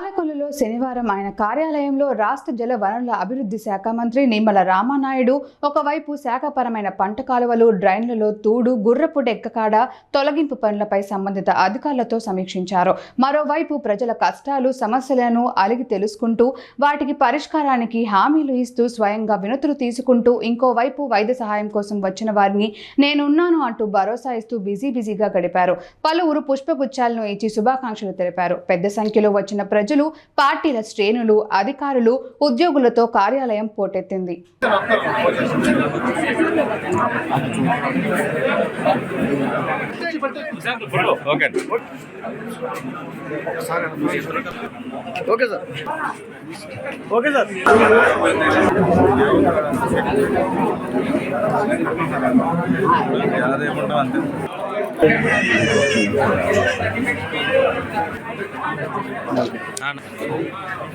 పాలకొల్లులో శనివారం ఆయన కార్యాలయంలో రాష్ట్ర జల వనరుల అభివృద్ధి శాఖ మంత్రి నిమ్మల రామానాయుడు ఒకవైపు శాఖపరమైన పంట కాలువలు డ్రైన్లలో తూడు గుర్రపు డెక్కకాడ తొలగింపు పనులపై సంబంధిత అధికారులతో సమీక్షించారు. మరోవైపు ప్రజల కష్టాలు సమస్యలను అలిగి తెలుసుకుంటూ వాటికి పరిష్కారానికి హామీలు ఇస్తూ స్వయంగా వినతులు తీసుకుంటూ ఇంకోవైపు వైద్య సహాయం కోసం వచ్చిన వారిని నేనున్నాను అంటూ భరోసా ఇస్తూ బిజీ బిజీగా గడిపారు. పలువురు పుష్పగుచ్చాలను ఇచ్చి శుభాకాంక్షలు తెలిపారు. పెద్ద సంఖ్యలో వచ్చిన ప్రజలు పార్టీల శ్రేణులు అధికారులు ఉద్యోగులతో కార్యాలయం పోటెత్తింది. Okay okay sir. Okay sir. అదేముంటాం అంతే Ah, não.